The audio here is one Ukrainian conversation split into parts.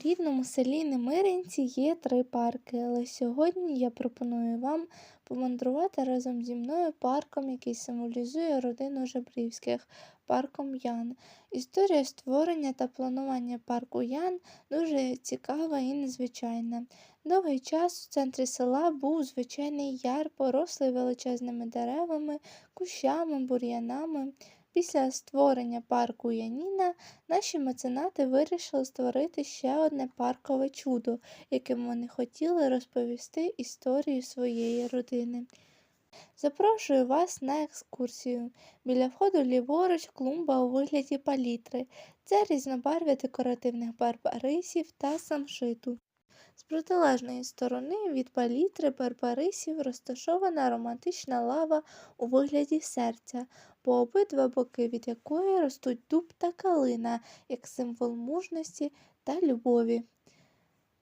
рідному селі Немиринці є три парки, але сьогодні я пропоную вам помандрувати разом зі мною парком, який символізує родину Жебрівських парком Ян. Історія створення та планування парку Ян дуже цікава і незвичайна. Довгий час у центрі села був звичайний яр, порослий величезними деревами, кущами, бур'янами. Після створення парку Яніна наші меценати вирішили створити ще одне паркове чудо, яким вони хотіли розповісти історію своєї родини. Запрошую вас на екскурсію. Біля входу ліворуч клумба у вигляді палітри. Це різнобарв'я декоративних барбарисів та самшиту. З протилежної сторони від палітри барбарисів розташована романтична лава у вигляді серця, по обидва боки від якої ростуть дуб та калина як символ мужності та любові.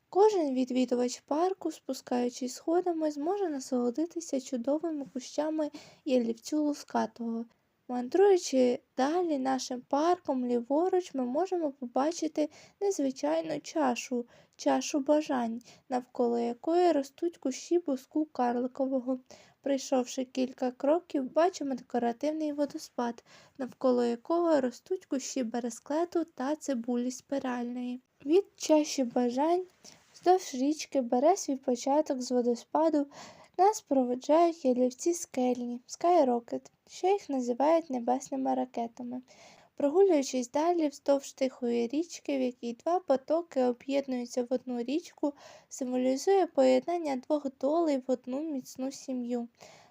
Кожен відвідувач парку, спускаючись сходами, зможе насолодитися чудовими кущами ялівцю лускатого. Мандруючи далі нашим парком ліворуч, ми можемо побачити незвичайну чашу, чашу бажань, навколо якої ростуть кущі буску карликового. Прийшовши кілька кроків, бачимо декоративний водоспад, навколо якого ростуть кущі бересклету та цибулі спиральної. Від чаші бажань вздовж річки бере свій початок з водоспаду. Нас проведжають ялівці скельні, скайрокет, ще їх називають небесними ракетами. Прогулюючись далі вздовж тихої річки, в якій два потоки об'єднуються в одну річку, символізує поєднання двох долей в одну міцну сім'ю.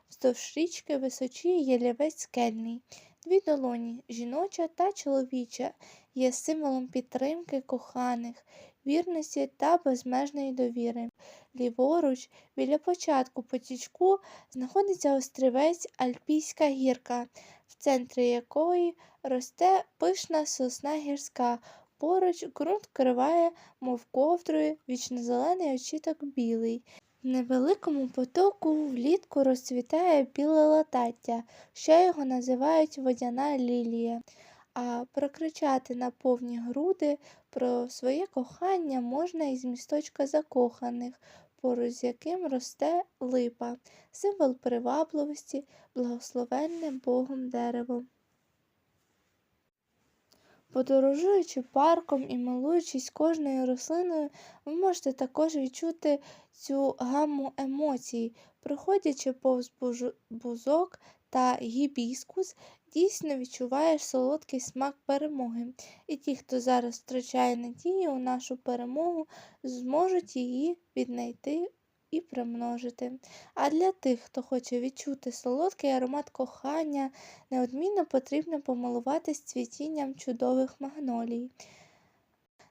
Вздовж річки височіє ялівець скельний. Дві долоні, жіноча та чоловіча, є символом підтримки коханих, вірності та безмежної довіри. Ліворуч, біля початку потічку, знаходиться острівець Альпійська гірка, в центрі якої росте пишна сосна гірська. Поруч ґрунт вкриває, мов ковдрою, вічнозелений очіток білий. В невеликому потоку влітку розцвітає біле латаття, ще його називають водяна лілія. А прокричати на повні груди про своє кохання можна із місточка закоханих, поруч з яким росте липа, символ привабливості, благословенне Богом дерево. Подорожуючи парком і милуючись кожною рослиною, ви можете також відчути цю гамму емоцій, проходячи повз бузок та гібіскус, дійсно відчуваєш солодкий смак перемоги. І ті, хто зараз втрачає надію у нашу перемогу, зможуть її віднайти і примножити. А для тих, хто хоче відчути солодкий аромат кохання, неодмінно потрібно помилуватись цвітінням чудових магнолій.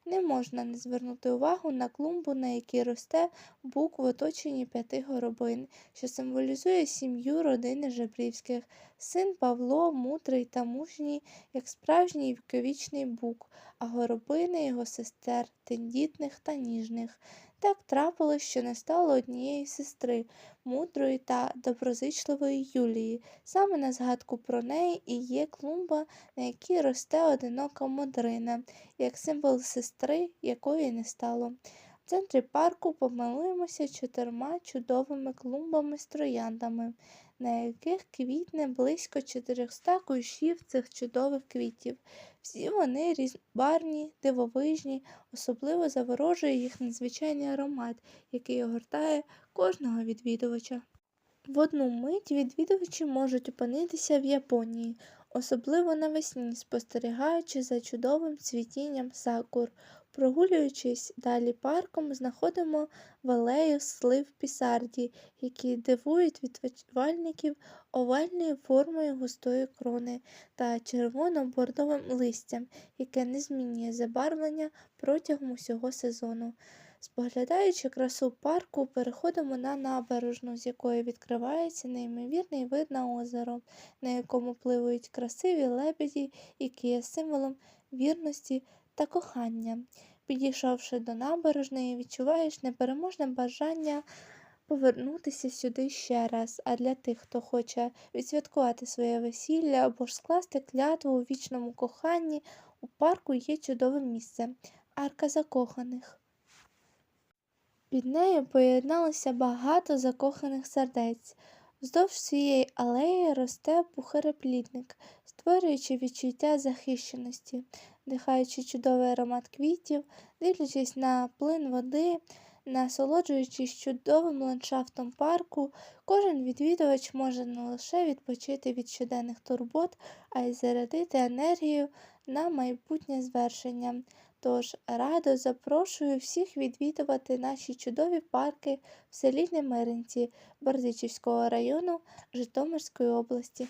Не можна не звернути увагу на клумбу, на якій росте бук в оточенні п'яти горобин, що символізує сім'ю родини Жебрівських, син Павло, мудрий та мужній, як справжній віковічний бук, а горобини його сестер, тендітних та ніжних. Так трапилось, що не стало однієї сестри, мудрої та доброзичливої Юлії. Саме на згадку про неї і є клумба, на якій росте одинока модрина, як символ сестри, якої не стало. В центрі парку помилуємося чотирма чудовими клумбами з трояндами, на яких квітне близько 400 кущів цих чудових квітів. Всі вони різбарні, дивовижні, особливо заворожує їх надзвичайний аромат, який огортає кожного відвідувача. В одну мить відвідувачі можуть опинитися в Японії, особливо навесні, спостерігаючи за чудовим цвітінням сакур. Прогулюючись далі парком, знаходимо в алею слив пісарді, які дивують відпочивальників овальною формою густої крони та червоно-бордовим листям, яке не змінює забарвлення протягом усього сезону. Споглядаючи красу парку, переходимо на набережну, з якої відкривається неймовірний вид на озеро, на якому пливають красиві лебеді, які є символом вірності та кохання. Підійшовши до набережної, відчуваєш непереможне бажання повернутися сюди ще раз, а для тих, хто хоче відсвяткувати своє весілля або ж скласти клятву у вічному коханні, у парку є чудове місце арка закоханих. Під нею поєдналося багато закоханих сердець. Вздовж цієї алеї росте пухареплідник, створюючи відчуття захищеності, дихаючи чудовий аромат квітів, дивлячись на плин води, насолоджуючись чудовим ландшафтом парку, кожен відвідувач може не лише відпочити від щоденних турбот, а й зарядити енергію на майбутнє звершення. Тож радо запрошую всіх відвідувати наші чудові парки в селі Немиринці Бердичівського району Житомирської області.